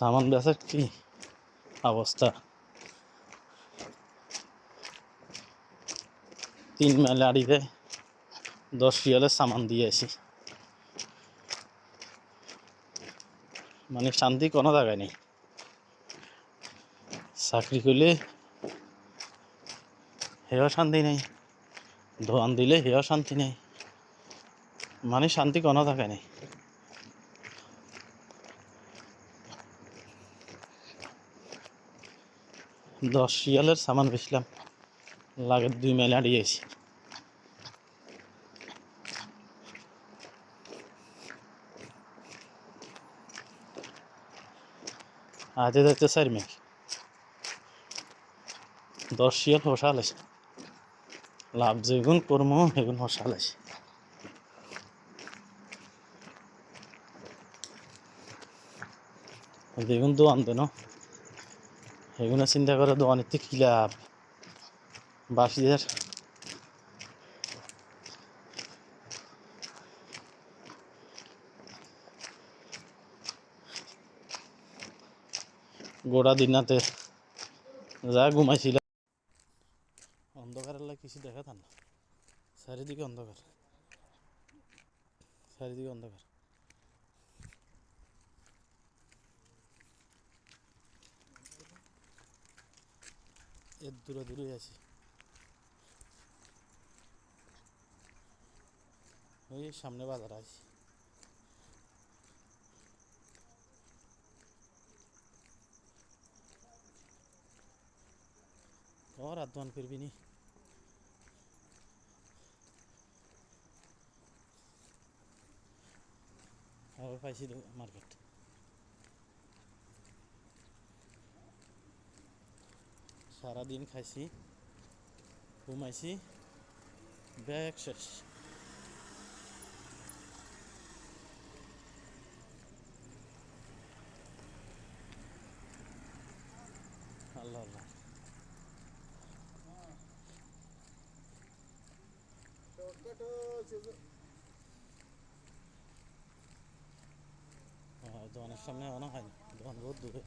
সামান বেচার কি অবস্থা? তিন মেলে আড়িতে দশ রিয়ালের সামান দিয়ে আসি। মানে শান্তি কোনো জায়গায় নেই। চাকরি করলে হেও শান্তি নেই দোয়ান দিলে হেও শান্তি নেই। মানে শান্তি কোনো জায়গায় নেই। দশ শিয়ালের সামান বেচলাম। লাগে দুই মেলে আড়িয়েছি আজে যাচ্ছে চার মেঘ দশ শিয়াল হসাল আছে। লাভ যেগুন কর্ম, সেগুন হসাল আছে। দেখুন তো আনতে দেন এগুলো চিন্তা করে দোয়ানের অনেক কি লাভ? বাসিদের গোড়া দিনাতে যা ঘুমাইছিল। অন্ধকারের কিছু দেখা না। চারিদিকে অন্ধকার। চারিদিকে অন্ধকার। এর দূরে দূরে আছি। ওই সামনে বাজার আছি। ও রাত দোয়ান করবি নি পাইছি মার্কেট। সারাদিন খাইছি ঘুমাইছি ব্যাগ শেষ। আল্লাহ আল্লাহ। দোকানের সামনে এখনও হয়নি দোকান বহুত দূরে।